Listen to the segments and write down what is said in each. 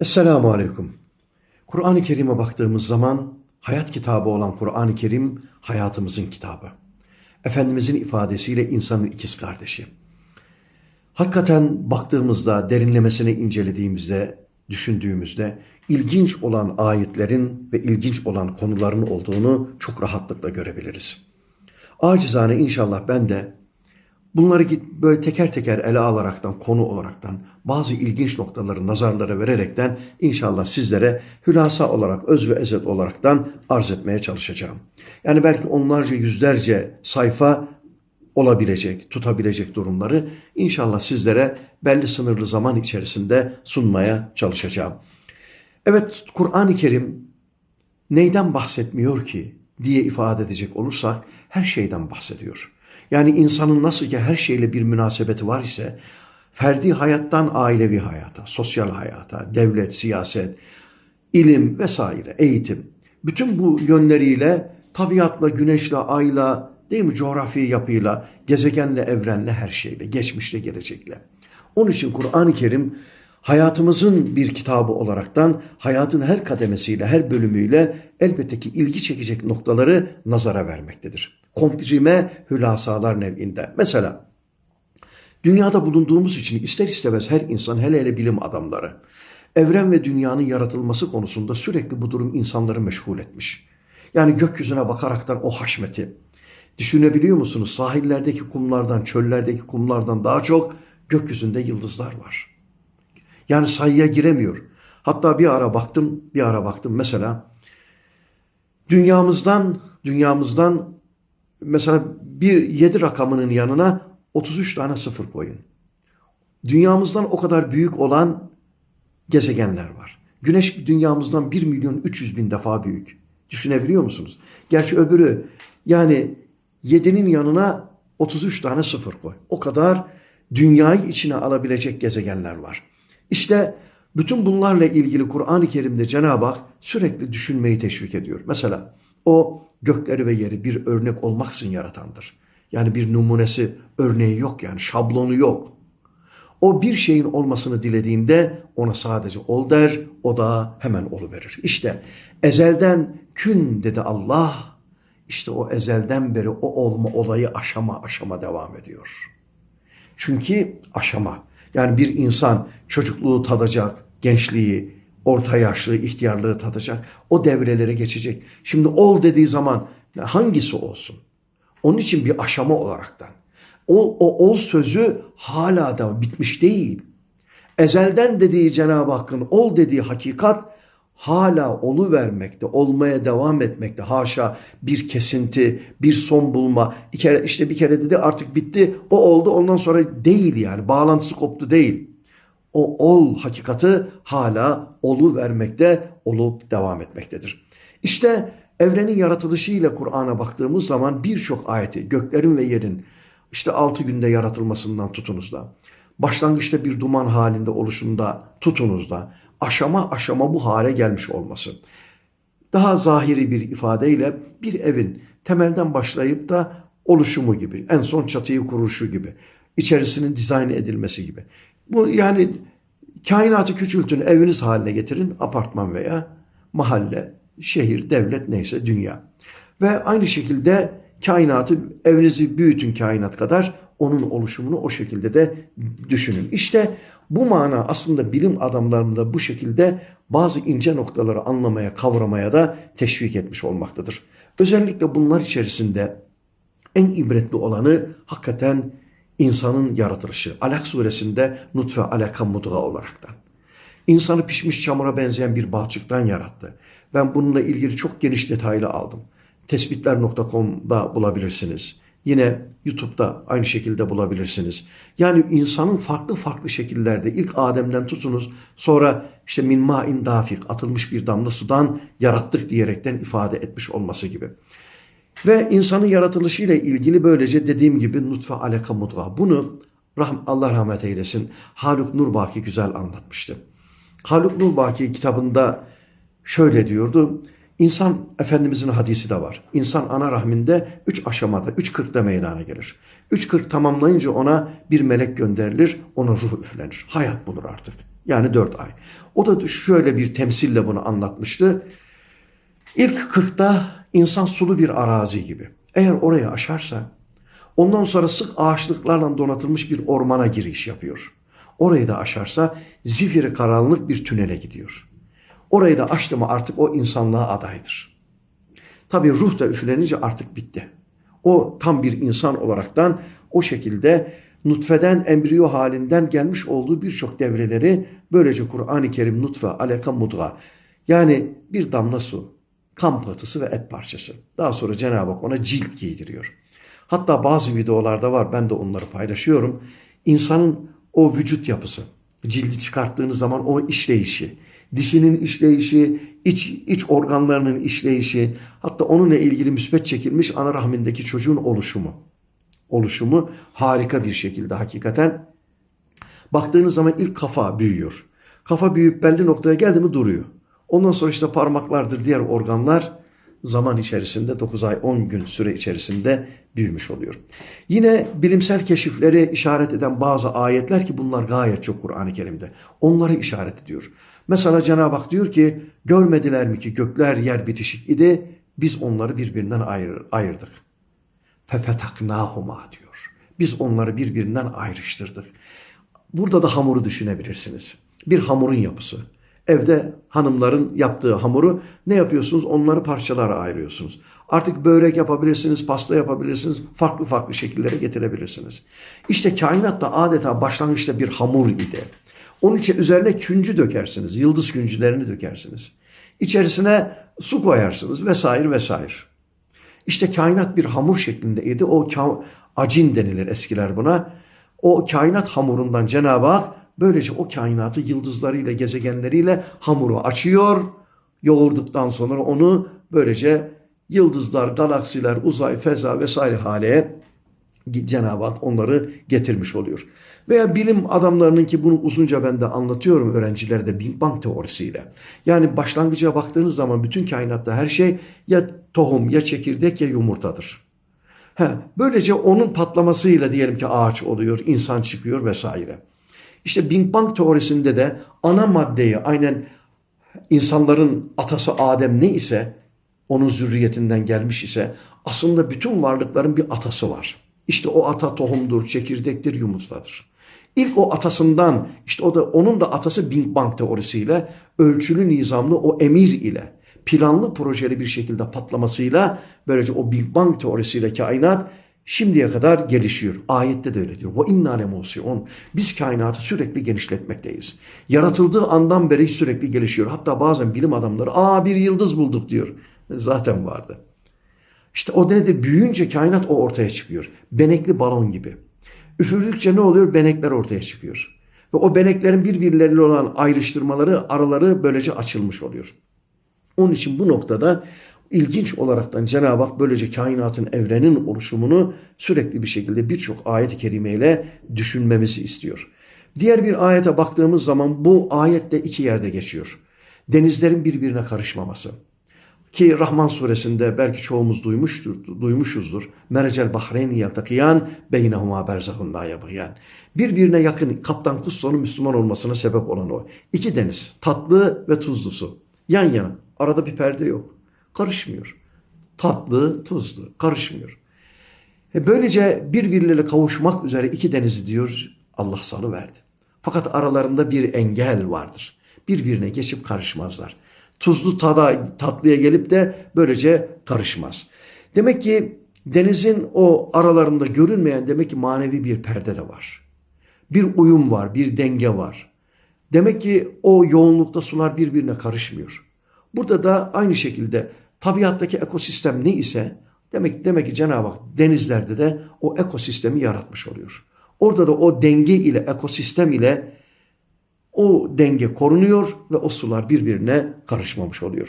Esselamu Aleyküm. Kur'an-ı Kerim'e baktığımız zaman hayat kitabı olan Kur'an-ı Kerim hayatımızın kitabı. Efendimizin ifadesiyle insanın ikiz kardeşi. Hakikaten baktığımızda, derinlemesine incelediğimizde, düşündüğümüzde ilginç olan ayetlerin ve ilginç olan konuların olduğunu çok rahatlıkla görebiliriz. Acizane inşallah ben de bunları böyle teker teker ele alaraktan, konu olaraktan, bazı ilginç noktaları nazarlara vererekten inşallah sizlere hülasa olarak, öz ve ezet olaraktan arz etmeye çalışacağım. Yani belki onlarca, yüzlerce sayfa olabilecek, tutabilecek durumları inşallah sizlere belli sınırlı zaman içerisinde sunmaya çalışacağım. Evet, Kur'an-ı Kerim neyden bahsetmiyor ki diye ifade edecek olursak her şeyden bahsediyor. Yani insanın nasıl ki her şeyle bir münasebeti var ise ferdi hayattan ailevi hayata, sosyal hayata, devlet, siyaset, ilim vesaire, eğitim. Bütün bu yönleriyle tabiatla, güneşle, ayla, değil mi coğrafi yapıyla, gezegenle, evrenle, her şeyle, geçmişle, gelecekle. Onun için Kur'an-ı Kerim hayatımızın bir kitabı olaraktan hayatın her kademesiyle, her bölümüyle elbette ki ilgi çekecek noktaları nazara vermektedir. Komprime hülasalar nev'inde. Mesela dünyada bulunduğumuz için ister istemez her insan hele hele bilim adamları evren ve dünyanın yaratılması konusunda sürekli bu durum insanları meşgul etmiş. Yani gökyüzüne bakaraktan o haşmeti düşünebiliyor musunuz? Sahillerdeki kumlardan, çöllerdeki kumlardan daha çok gökyüzünde yıldızlar var. Yani sayıya giremiyor. Hatta bir ara baktım, bir ara baktım mesela dünyamızdan dünyamızdan mesela bir yedi rakamının yanına 33 tane sıfır koyun. Dünyamızdan o kadar büyük olan gezegenler var. Güneş dünyamızdan 1 milyon 300 bin defa büyük. Düşünebiliyor musunuz? Gerçi öbürü yani 7'nin yanına 33 tane sıfır koy. O kadar dünyayı içine alabilecek gezegenler var. İşte bütün bunlarla ilgili Kur'an-ı Kerim'de Cenab-ı Hak sürekli düşünmeyi teşvik ediyor. Mesela o gökleri ve yeri bir örnek olmaksın yaratandır. Yani bir numunesi, örneği yok yani şablonu yok. O bir şeyin olmasını dilediğinde ona sadece ol der, o da hemen oluverir. İşte ezelden kün dedi Allah, işte o ezelden beri o olma olayı aşama aşama devam ediyor. Çünkü aşama, yani bir insan çocukluğu tadacak, gençliği, orta yaşlı, ihtiyarlığı tadacak. O devrelere geçecek. Şimdi ol dediği zaman hangisi olsun? Onun için bir aşama olaraktan. O, o ol sözü hala da bitmiş değil. Ezelden dediği Cenab-ı Hakk'ın ol dediği hakikat hala olu vermekte, olmaya devam etmekte. Haşa bir kesinti, bir son bulma. Bir kere işte bir kere dedi artık bitti. O oldu ondan sonra değil yani. Bağlantısı koptu değil. O ol hakikati hala olu vermekte, olup devam etmektedir. İşte evrenin yaratılışıyla Kur'an'a baktığımız zaman birçok ayeti göklerin ve yerin işte altı günde yaratılmasından tutunuz da başlangıçta bir duman halinde oluşunda tutunuz da aşama aşama bu hale gelmiş olması. Daha zahiri bir ifadeyle bir evin temelden başlayıp da oluşumu gibi, en son çatıyı kuruşu gibi, içerisinin dizayn edilmesi gibi. Bu yani kainatı küçültün, eviniz haline getirin, apartman veya mahalle, şehir, devlet neyse dünya. Ve aynı şekilde kainatı evinizi büyütün kainat kadar onun oluşumunu o şekilde de düşünün. İşte bu mana aslında bilim adamlarını da bu şekilde bazı ince noktaları anlamaya, kavramaya da teşvik etmiş olmaktadır. Özellikle bunlar içerisinde en ibretli olanı hakikaten insanın yaratılışı. Alak suresinde nutfe alaka mudga olaraktan. İnsanı pişmiş çamura benzeyen bir balçıktan yarattı. Ben bununla ilgili çok geniş detaylı aldım. Tespitler.com'da bulabilirsiniz. Yine YouTube'da aynı şekilde bulabilirsiniz. Yani insanın farklı farklı şekillerde ilk Adem'den tutunuz sonra işte min ma'in dafik atılmış bir damla sudan yarattık diyerekten ifade etmiş olması gibi. Ve insanın yaratılışıyla ilgili böylece dediğim gibi nutfe alaka mudga. Bunu rahm, Allah rahmet eylesin Haluk Nurbaki güzel anlatmıştı. Haluk Nurbaki kitabında şöyle diyordu. İnsan Efendimizin hadisi de var. İnsan ana rahminde üç aşamada, üç kırkta meydana gelir. Üç kırk tamamlayınca ona bir melek gönderilir, ona ruh üflenir. Hayat bulur artık. Yani dört ay. O da şöyle bir temsille bunu anlatmıştı. İlk kırkta insan sulu bir arazi gibi. Eğer orayı aşarsa ondan sonra sık ağaçlıklarla donatılmış bir ormana giriş yapıyor. Orayı da aşarsa zifiri karanlık bir tünele gidiyor. Orayı da aştı mı artık o insanlığa adaydır. Tabi ruh da üflenince artık bitti. O tam bir insan olaraktan o şekilde nutfeden, embriyo halinden gelmiş olduğu birçok devreleri böylece Kur'an-ı Kerim nutfe, aleka, mudga yani bir damla su, kan patısı ve et parçası. Daha sonra Cenab-ı Hak ona cilt giydiriyor. Hatta bazı videolarda var ben de onları paylaşıyorum. İnsanın o vücut yapısı, cildi çıkarttığınız zaman o işleyişi, dişinin işleyişi, iç, iç organlarının işleyişi, hatta onunla ilgili müspet çekilmiş ana rahmindeki çocuğun oluşumu. Oluşumu harika bir şekilde hakikaten. Baktığınız zaman ilk kafa büyüyor. Kafa büyüyüp belli noktaya geldi mi duruyor. Ondan sonra işte parmaklardır diğer organlar zaman içerisinde 9 ay 10 gün süre içerisinde büyümüş oluyor. Yine bilimsel keşifleri işaret eden bazı ayetler ki bunlar gayet çok Kur'an-ı Kerim'de. Onları işaret ediyor. Mesela Cenab-ı Hak diyor ki görmediler mi ki gökler yer bitişik idi biz onları birbirinden ayır, ayırdık. Fefetaknahuma diyor. Biz onları birbirinden ayrıştırdık. Burada da hamuru düşünebilirsiniz. Bir hamurun yapısı. Evde hanımların yaptığı hamuru ne yapıyorsunuz? Onları parçalara ayırıyorsunuz. Artık börek yapabilirsiniz, pasta yapabilirsiniz, farklı farklı şekillere getirebilirsiniz. İşte kainat da adeta başlangıçta bir hamur idi. Onun için üzerine küncü dökersiniz, yıldız küncülerini dökersiniz. İçerisine su koyarsınız vesaire vesaire. İşte kainat bir hamur şeklindeydi. O acin denilir eskiler buna. O kainat hamurundan Cenab-ı Hak böylece o kainatı yıldızlarıyla, gezegenleriyle hamuru açıyor. Yoğurduktan sonra onu böylece yıldızlar, galaksiler, uzay, feza vesaire hale Cenab-ı Hak onları getirmiş oluyor. Veya bilim adamlarının ki bunu uzunca ben de anlatıyorum öğrencilerde Big Bang teorisiyle. Yani başlangıca baktığınız zaman bütün kainatta her şey ya tohum ya çekirdek ya yumurtadır. He, böylece onun patlamasıyla diyelim ki ağaç oluyor, insan çıkıyor vesaire. İşte Big Bang teorisinde de ana maddeyi aynen insanların atası Adem ne ise onun zürriyetinden gelmiş ise aslında bütün varlıkların bir atası var. İşte o ata tohumdur, çekirdektir, yumurtadır. İlk o atasından işte o da onun da atası Big Bang teorisiyle ölçülü nizamlı o emir ile planlı projeli bir şekilde patlamasıyla böylece o Big Bang teorisiyle kainat şimdiye kadar gelişiyor. Ayette de öyle diyor. Ve inna lemusion. Biz kainatı sürekli genişletmekteyiz. Yaratıldığı andan beri sürekli gelişiyor. Hatta bazen bilim adamları aa bir yıldız bulduk diyor. Zaten vardı. İşte o nedir? Büyüyünce kainat o ortaya çıkıyor. Benekli balon gibi. Üfürdükçe ne oluyor? Benekler ortaya çıkıyor. Ve o beneklerin birbirleriyle olan ayrıştırmaları, araları böylece açılmış oluyor. Onun için bu noktada ilginç olaraktan Cenab-ı Hak böylece kainatın, evrenin oluşumunu sürekli bir şekilde birçok ayet-i kerimeyle düşünmemizi istiyor. Diğer bir ayete baktığımız zaman bu ayette iki yerde geçiyor. Denizlerin birbirine karışmaması. Ki Rahman suresinde belki çoğumuz duymuştur, duymuşuzdur. Merecel bahreyn yeltakiyan beynehuma berzahun la yabgiyan. Birbirine yakın Kaptan Kusso'nun Müslüman olmasına sebep olan o. İki deniz, tatlı ve tuzlusu. Yan yana. Arada bir perde yok. Karışmıyor. Tatlı, tuzlu. Karışmıyor. E böylece birbirleriyle kavuşmak üzere iki denizi diyor Allah salı verdi. Fakat aralarında bir engel vardır. Birbirine geçip karışmazlar tuzlu tada, tatlıya gelip de böylece karışmaz. Demek ki denizin o aralarında görünmeyen demek ki manevi bir perde de var. Bir uyum var, bir denge var. Demek ki o yoğunlukta sular birbirine karışmıyor. Burada da aynı şekilde tabiattaki ekosistem ne ise demek demek ki Cenab-ı Hak denizlerde de o ekosistemi yaratmış oluyor. Orada da o denge ile ekosistem ile o denge korunuyor ve o sular birbirine karışmamış oluyor.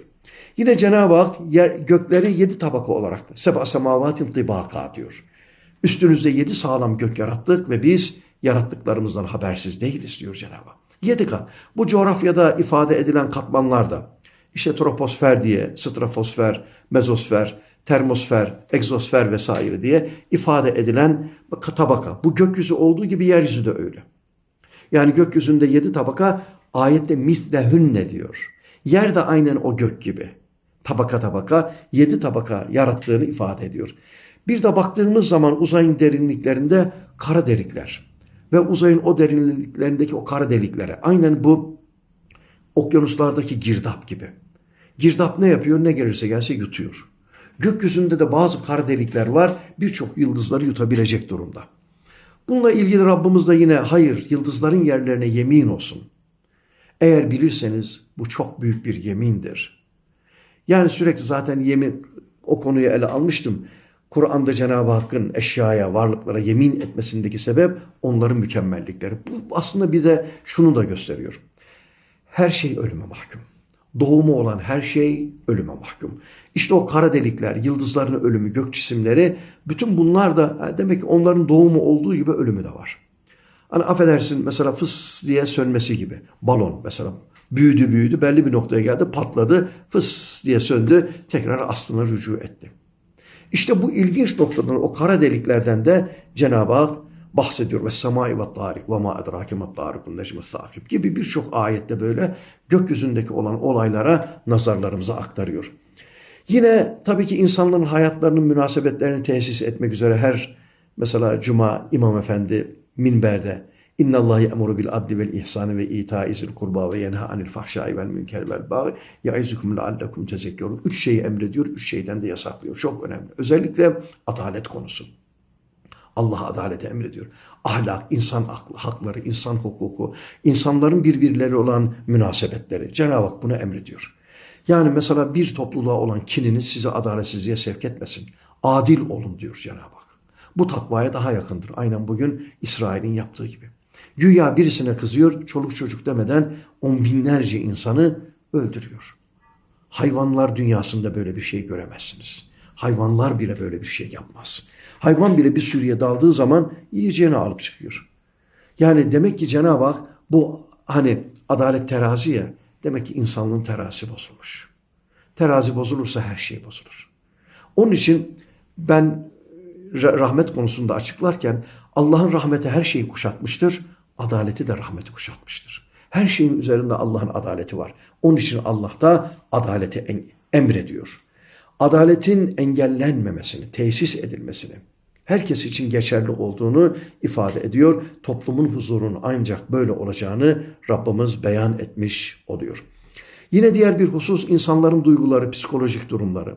Yine Cenab-ı Hak yer, gökleri yedi tabaka olarak seba semavatin tibaka diyor. Üstünüzde yedi sağlam gök yarattık ve biz yarattıklarımızdan habersiz değiliz diyor Cenab-ı Hak. Yedi kat. Bu coğrafyada ifade edilen katmanlar da işte troposfer diye, stratosfer, mezosfer, termosfer, egzosfer vesaire diye ifade edilen tabaka. Bu gökyüzü olduğu gibi yeryüzü de öyle. Yani gökyüzünde yedi tabaka Ayette mislehünne diyor. Yer de aynen o gök gibi. Tabaka tabaka, yedi tabaka yarattığını ifade ediyor. Bir de baktığımız zaman uzayın derinliklerinde kara delikler ve uzayın o derinliklerindeki o kara deliklere aynen bu okyanuslardaki girdap gibi. Girdap ne yapıyor? Ne gelirse gelse yutuyor. Gökyüzünde de bazı kara delikler var. Birçok yıldızları yutabilecek durumda. Bununla ilgili Rabbimiz de yine hayır yıldızların yerlerine yemin olsun. Eğer bilirseniz bu çok büyük bir yemindir. Yani sürekli zaten yemin o konuyu ele almıştım. Kur'an'da Cenab-ı Hakk'ın eşyaya, varlıklara yemin etmesindeki sebep onların mükemmellikleri. Bu aslında bize şunu da gösteriyor. Her şey ölüme mahkum. Doğumu olan her şey ölüme mahkum. İşte o kara delikler, yıldızların ölümü, gök cisimleri bütün bunlar da demek ki onların doğumu olduğu gibi ölümü de var. Hani affedersin mesela fıs diye sönmesi gibi. Balon mesela büyüdü büyüdü belli bir noktaya geldi patladı fıs diye söndü tekrar aslına rücu etti. İşte bu ilginç noktadan o kara deliklerden de Cenab-ı Hak bahsediyor. Ve semai ve tarik ve ma edrake ma tarikun necmi sakib gibi birçok ayette böyle gökyüzündeki olan olaylara nazarlarımıza aktarıyor. Yine tabii ki insanların hayatlarının münasebetlerini tesis etmek üzere her mesela Cuma İmam Efendi minberde İnna Allah ya'muru bil adli vel ihsani ve ita'i zil kurba ve yenha anil fahşai vel münker vel baghi ya'izukum leallekum tezekkerun. Üç şeyi emrediyor, üç şeyden de yasaklıyor. Çok önemli. Özellikle adalet konusu. Allah adaleti emrediyor. Ahlak, insan hakları, insan hukuku, insanların birbirleri olan münasebetleri. Cenab-ı Hak bunu emrediyor. Yani mesela bir topluluğa olan kininiz sizi adaletsizliğe sevk etmesin. Adil olun diyor Cenab-ı Hak. Bu takvaya daha yakındır. Aynen bugün İsrail'in yaptığı gibi. Güya birisine kızıyor, çoluk çocuk demeden on binlerce insanı öldürüyor. Hayvanlar dünyasında böyle bir şey göremezsiniz. Hayvanlar bile böyle bir şey yapmaz. Hayvan bile bir sürüye daldığı zaman yiyeceğini alıp çıkıyor. Yani demek ki Cenab-ı Hak bu hani adalet terazi ya demek ki insanlığın terazisi bozulmuş. Terazi bozulursa her şey bozulur. Onun için ben rahmet konusunda açıklarken Allah'ın rahmeti her şeyi kuşatmıştır. Adaleti de rahmeti kuşatmıştır. Her şeyin üzerinde Allah'ın adaleti var. Onun için Allah da adaleti emrediyor. Adaletin engellenmemesini, tesis edilmesini, herkes için geçerli olduğunu ifade ediyor. Toplumun huzurunun ancak böyle olacağını Rabbimiz beyan etmiş oluyor. Yine diğer bir husus insanların duyguları, psikolojik durumları.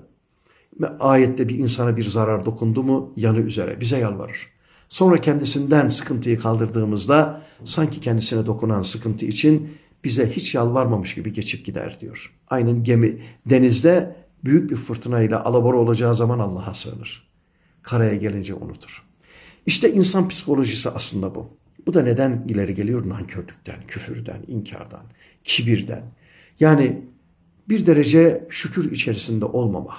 Ayette bir insana bir zarar dokundu mu yanı üzere bize yalvarır. Sonra kendisinden sıkıntıyı kaldırdığımızda sanki kendisine dokunan sıkıntı için bize hiç yalvarmamış gibi geçip gider diyor. Aynen gemi denizde büyük bir fırtınayla alabora olacağı zaman Allah'a sığınır. Karaya gelince unutur. İşte insan psikolojisi aslında bu. Bu da neden ileri geliyor? Nankörlükten, küfürden, inkardan, kibirden. Yani bir derece şükür içerisinde olmama.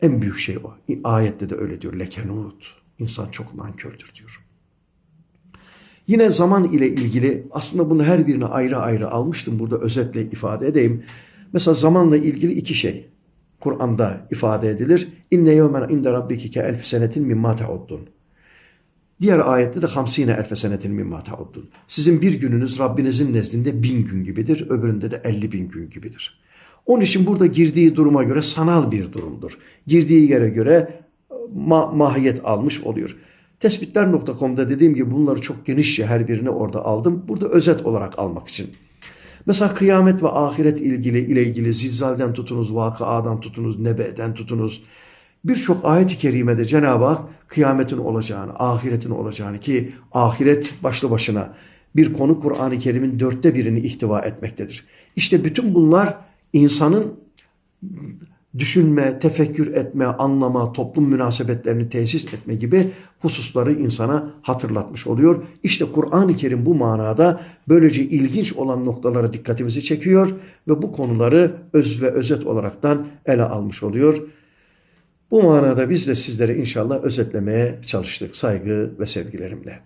En büyük şey o. Ayette de öyle diyor. Lekenut. İnsan çok nankördür diyor. Yine zaman ile ilgili aslında bunu her birini ayrı ayrı almıştım. Burada özetle ifade edeyim. Mesela zamanla ilgili iki şey. Kur'an'da ifade edilir. İnne yevmen inde rabbiki ke elf senetin mimma te'uddun. Diğer ayette de hamsine elfe senetin mimma te'uddun. Sizin bir gününüz Rabbinizin nezdinde bin gün gibidir. Öbüründe de elli bin gün gibidir. Onun için burada girdiği duruma göre sanal bir durumdur. Girdiği yere göre ma mahiyet almış oluyor. Tespitler.com'da dediğim gibi bunları çok genişçe her birini orada aldım. Burada özet olarak almak için. Mesela kıyamet ve ahiret ilgili ile ilgili zilzalden tutunuz, vakıadan tutunuz, nebeden tutunuz. Birçok ayet-i kerimede Cenab-ı Hak kıyametin olacağını, ahiretin olacağını ki ahiret başlı başına bir konu Kur'an-ı Kerim'in dörtte birini ihtiva etmektedir. İşte bütün bunlar insanın düşünme, tefekkür etme, anlama, toplum münasebetlerini tesis etme gibi hususları insana hatırlatmış oluyor. İşte Kur'an-ı Kerim bu manada böylece ilginç olan noktalara dikkatimizi çekiyor ve bu konuları öz ve özet olaraktan ele almış oluyor. Bu manada biz de sizlere inşallah özetlemeye çalıştık saygı ve sevgilerimle.